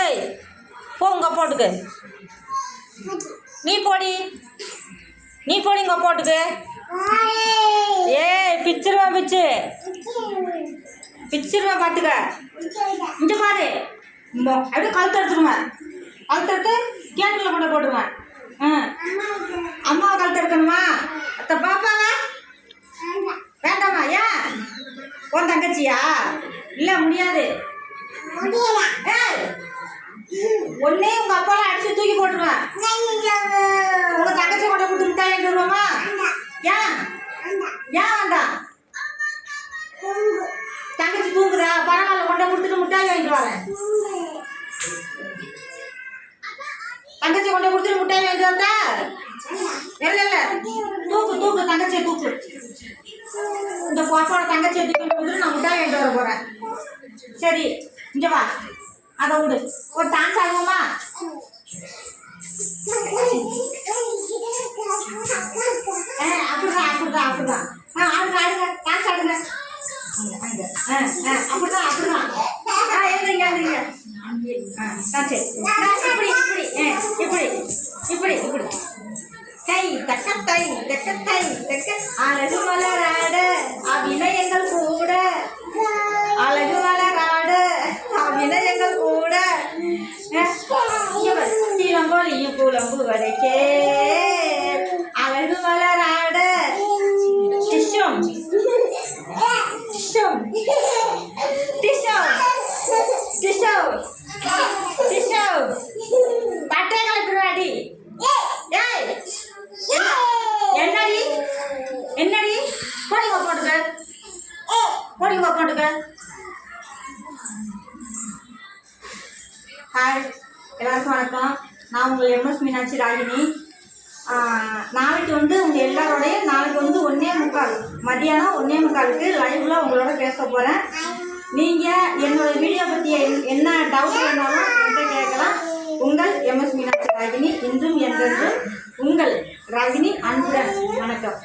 ஏய் போ உங்க போட்டுக்கு. நீ போடி. நீ போடி உங்க போட்டுக்கு. ஏய் பிச்சிருவா பிச்சு. பிச்சிருவா பார்த்துக்க இங்கே பாரு. இந்தோ, அப்படியே கழுத்து எடுத்துருவேன். கழுத்து எடுத்து கேட்டுக்குள்ள கொண்டு போட்டுருவேன். ஆ. அம்மாவை கழுத்து எடுக்கணுமா? அத்த பாப்பாவா? வேண்டாமா ஏன்? உன் தங்கச்சியா? இல்லை முடியாது. ஏய் ஒன்னே உங்க அப்பாவை அடிச்சு தூக்கி போட்டுருவேன். உங்க தங்கச்சி கொண்ட கொடுத்து மிட்டாய் வாங்கிட்டு வருவோமா ஏன் ஏன் வேண்டாம் தங்கச்சி தூங்குறா பரவாயில்ல கொண்ட கொடுத்துட்டு மிட்டாய் வாங்கிட்டு வரேன். தங்கச்சி கொண்ட கொடுத்துட்டு மிட்டாய் வாங்கிட்டு வந்தா? இல்ல இல்ல. தூக்கு தூக்கு தங்கச்சியை தூக்கு. இந்த பாப்பாவோட தங்கச்சியை தூக்கி கொடுத்துட்டு நான் மிட்டாய் வாங்கிட்டு வர போறேன். சரி இங்க வா. அதை விடு. ஒரு டான்ஸ் ஆடுவோமா? ஆ அப்படிதான் அப்படிதான் அப்படிதான். ஆ ஆடுங்க ஆடுங்க டான்ஸ் ஆடுங்க. ஆ ஆ அப்படிதான் அப்படிதான். ஆ எழுதுங்க எழுதுங்க. ஆ சரி ஆ, இப்படி இப்படி ஆ, இப்படி இப்படி இப்படி. கை தக்க தை தக்க தை தக்க அழகு மலராட அபிநயங்கள் கூட இளங்கோலியும் வரைக்கே அழகு மலராட டிஷம் டிஷம் டிஷம் டிஷம் டிஷம் பட்டை கலக்குறாடி என்னடி? என்னடி போடிங்க போட்டுக்க. போடிங்க போட்டுக்க. ஹாய் எல்லாருக்கும் வணக்கம். நான் உங்கள் எம்எஸ் மீனாட்சி ராகினி. நாளைக்கு வந்து உங்கள் எல்லாரோடையும் நாளைக்கு வந்து ஒன்றே முக்கால் மதியானம் ஒன்றே முக்காலுக்கு லைவில் உங்களோட பேச போகிறேன் நீங்கள் என்னோட வீடியோ பற்றி என்ன டவுட் வேணாலும் என்கிட்ட கேட்கலாம். உங்கள் எம்எஸ் மீனாட்சி ராகினி இன்றும் என்றென்றும் உங்கள் ராகினி அன்புடன் வணக்கம்.